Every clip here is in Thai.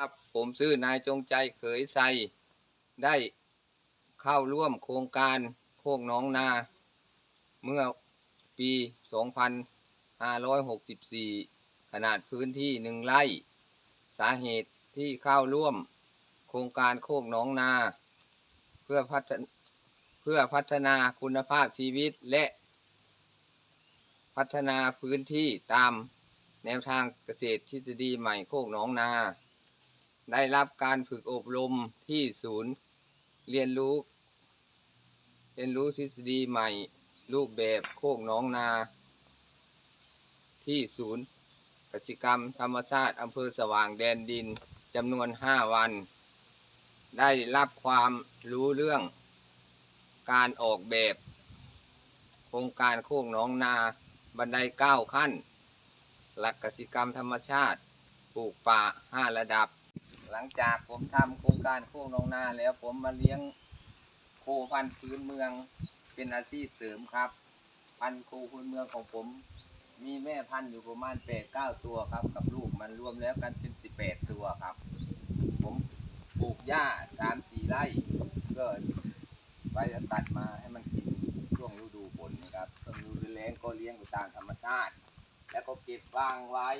ครับผมชื่อนายจงใจเขยใสได้เข้าร่วมโครงการโคกหน้องนา เมื่อปี 2564 ขนาดพื้นที่หนึ่งไร่ สาเหตุที่เข้าร่วมโครงการโคกหน้องนา เพื่อพัฒนเพื่อพัฒนาคุณภาพชีวิตและ พัฒนาพื้นที่ตามแนวทางเกษตรทฤษฎีใหม่โคกหน้องนา ได้รับการฝึกอบรมที่ศูนย์ เรียนรู้ เรียนรู้ทฤษฎีใหม่ รูปแบบโคกน้องนา ที่ศูนย์กสิกรรมธรรมชาติอำเภอสว่างแดนดินจำนวน 5 วัน ได้รับความรู้เรื่อง การออกแบบ โครงการโคกน้องนาบันไดเก้าขั้น หลักกสิกรรมธรรมชาติปลูกป่าห้าระดับ หลังจากผมทำโครงการโคกหน้องนาแล้วผมมาเลี้ยงโคพันธุ์พื้นเมืองเป็นอาชีพเสริมครับ พันธุ์โคพื้นเมืองของผม มีแม่พันธุ์อยู่ประมาณแปดเก้าตัวครับ กับลูกมันรวมแล้วกันเป็นสิบแปดตัวครับ ผมปลูกหญ้าสามสี่ไร่ก็ไว้ตัดมาให้มันกินช่วงฤดูฝนนะครับช่วงฤดูแล้งก็เลี้ยงอยู่ตามธรรมชาติ แล้วก็เก็บวางไว้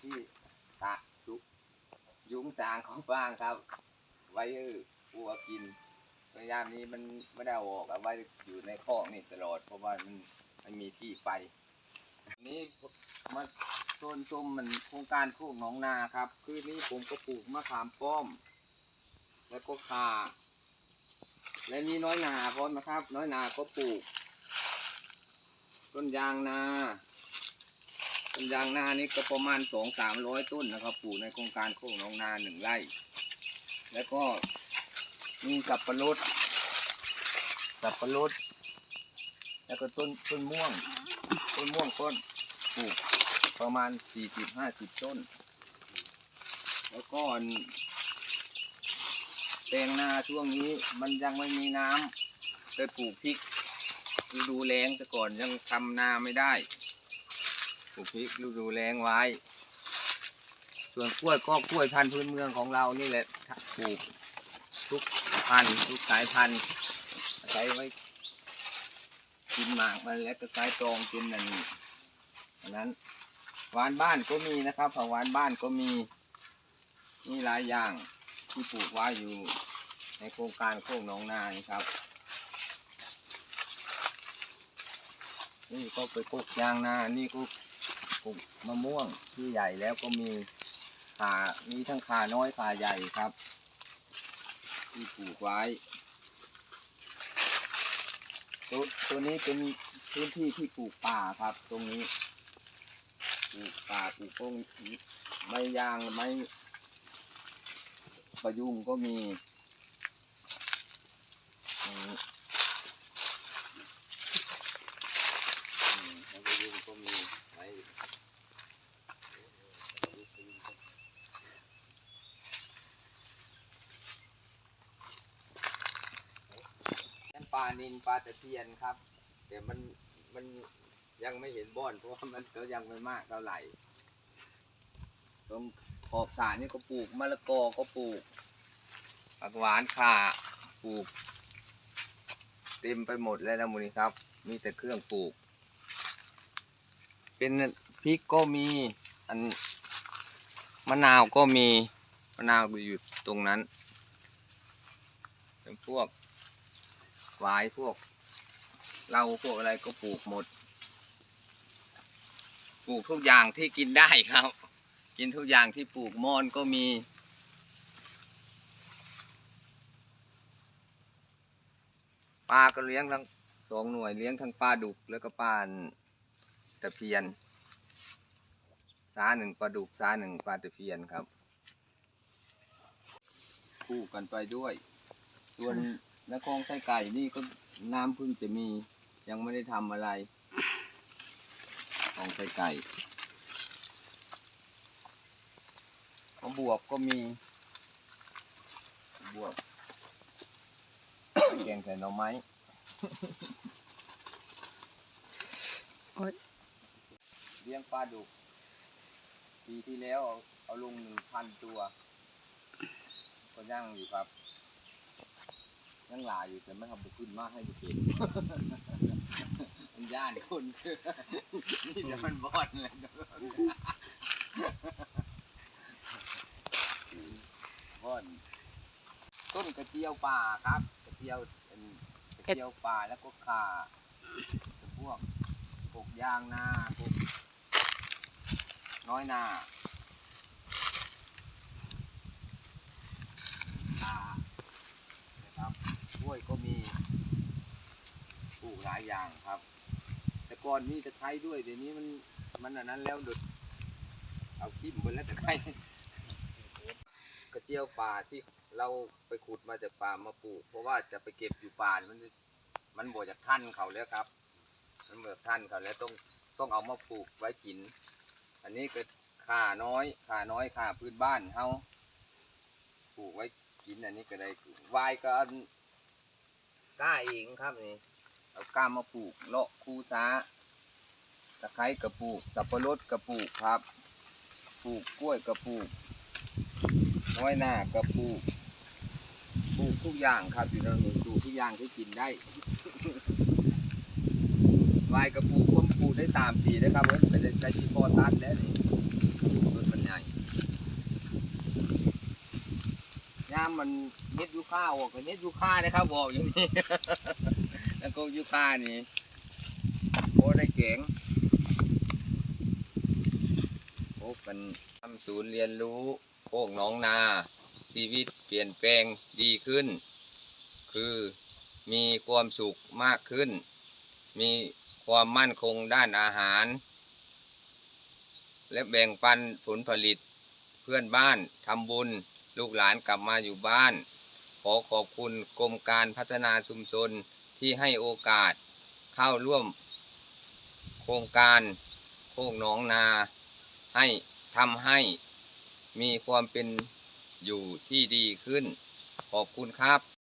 ที่ตะซุก ยุ้งสางของฟางครับ ไว้ให้วัวกินพยายามนี้มันไม่ได้ออกเอาไว้อยู่ในคอกนี่ตลอด เพราะว่ามันมันมีที่ไป นี้มาโซนชมมันโครงการโคกหนองนาครับ คือนี้ผมก็ปลูกมะขามป้อม แล้วก็ข่าและมีน้อยนาพร้อมนะครับ น้อยนาก็ปลูก ต้นยางนา ต้นยางนานี่ก็ประมาณสองสามร้อยต้นนะครับปลูกในโครงการโคกหนองนาหนึ่งไร่ แล้วก็มีสับปะรดสับปะรดแล้วก็ต้นต้นม่วง ต้นม่วงต้นปลูกประมาณสี่สิบห้าสิบต้น แล้วก็แปลงนาช่วงนี้มันยังไม่มีน้ำเลยปลูกพริกดูแล้งแต่ก่อนยังทำนาไม่ได้ ปลูกพริกฤดูแล้งไว้ ส่วนกล้วยก็กล้วยพันธุ์พื้นเมืองของเรานี่แหละปลูกทุกพันธุ์ทุกสายพันธุ์ใช้ไว้กินหมากมันแล้วก็ใช้ตองกินนั่นอันนั้นหวานบ้านก็มีนะครับผักหวานบ้านก็มีมีหลายอย่างที่ปลูกไว้อยู่ในโครงการโคกหนองนานครับนี่ก็ไปปลูกยางนานี่ก็ ปลูกมะม่วงที่ใหญ่แล้วก็มีขามีทั้งขาน้อยขาใหญ่ครับ ที่ปลูกไว้ตัวตัวนี้เป็นพื้นที่ที่ปลูกป่าครับ ตรงนี้ปลูกป่าปลูกต้นไม้ยางไม้ประยุงก็มีอืมอืมไม้ประยุงก็มีไม้ นั่นปลานินปลาตะเพียนครับ แต่มันมันยังไม่เห็นบ่อน เพราะว่ามันก็ยังไม่มากเท่าไหร่ ตรงขอบสระนี่ก็ปลูกมะละกอก็ปลูกผักหวานข่าปลูก เต็มไปหมดเลยนะมูนี่ครับ มีแต่เครื่องปลูก เป็นพริกก็มีอันมะนาวก็มีมะนาวอยู่ตรงนั้นเป็นพวก หวายพวกเราพวกอะไรก็ปลูกหมด ปลูกทุกอย่างที่กินได้ครับ กินทุกอย่างที่ปลูกมอนก็มี ปลาก็เลี้ยงทั้งสองหน่วยเลี้ยงทั้งปลาดุกแล้วก็ปลาตะเพียนสาหนึ่งปลาดุกสาหนึ่งปลาตะเพียนครับ คู่กันไปด้วย ส่วน นครไส้ไก่นี่ก็น้ำพึ่งจะมี ยังไม่ได้ทำอะไรของไส้ไก่ของบวบก็มี บวบแกงใส่หน่อไม้เลี้ยงปลาดุก ปีที่แล้วเอาเอาลงหนึ่งพันตัว ก็ย่างอยู่ครับ ยังหลายอยู่แต่ไม่ทำบุขึ้นมากให้บุเก็บมันย่านคนนี่เดี๋ยวมันบอดเลยบอดต้นกระเจียวป่าครับ กระเจียวเป็นกระเจียวป่าแล้วก็ข่าพวกปลูกยางนาปกน้อยนานะครับกล้วยก็มีปลูกหลายอย่างครับ แต่ก่อนมีตะไคร้ด้วยเดี๋ยวนี้มันมันอันนั้นแล้วเดดเอาขี้มบนแล้วตะไคร้กระเจียวป่าที่เราไปขุดมาจากป่ามาปลูก เพราะว่าจะไปเก็บอยู่ป่ามันมันบ่จากท่านเขาแล้วครับ มันบ่จากท่านเขาแล้วต้องต้องเอามาปลูกไว้กิน อันนี้ก็ข่าน้อยข่าน้อยข่าพื้นบ้านเฮาปลูกไว้กินอันนี้ก็ได้วายก็กล้าเองครับนี่ เอาก้ามมาปลูกเลาะคูซ้าตะไคร้กระปลูก สับปะรดกระปลูกครับ ปลูกกล้วยกระปลูก น้อยหน้ากระปลูก ปลูกทุกอย่างครับอยู่ในหมู่ปลูกทุกอย่างที่กินได้วายกระปลูกผมปลูกได้ตามปีนะครับเว้ยแต่ได้ชีพอตัดแล้วนี่ต้นมันใหญ่ยามมันเฮ็ดยูค่าออกก็เฮ็ดยูค่านะครับบอกอย่างนี้ แล้วก็ยูคานี่โอ้ได้เก่งโอ้กันทำศูนย์เรียนรู้โคกน้องนา ชีวิตเปลี่ยนแปลงดีขึ้น คือมีความสุขมากขึ้น มีความมั่นคงด้านอาหาร และแบ่งปันผลผลิตเพื่อนบ้านทำบุญลูกหลานกลับมาอยู่บ้าน ขอขอบคุณกรมการพัฒนาชุมชน ที่ให้โอกาสเข้าร่วมโครงการโคกหนองนาให้ทำให้มีความเป็นอยู่ที่ดีขึ้น ขอบคุณครับ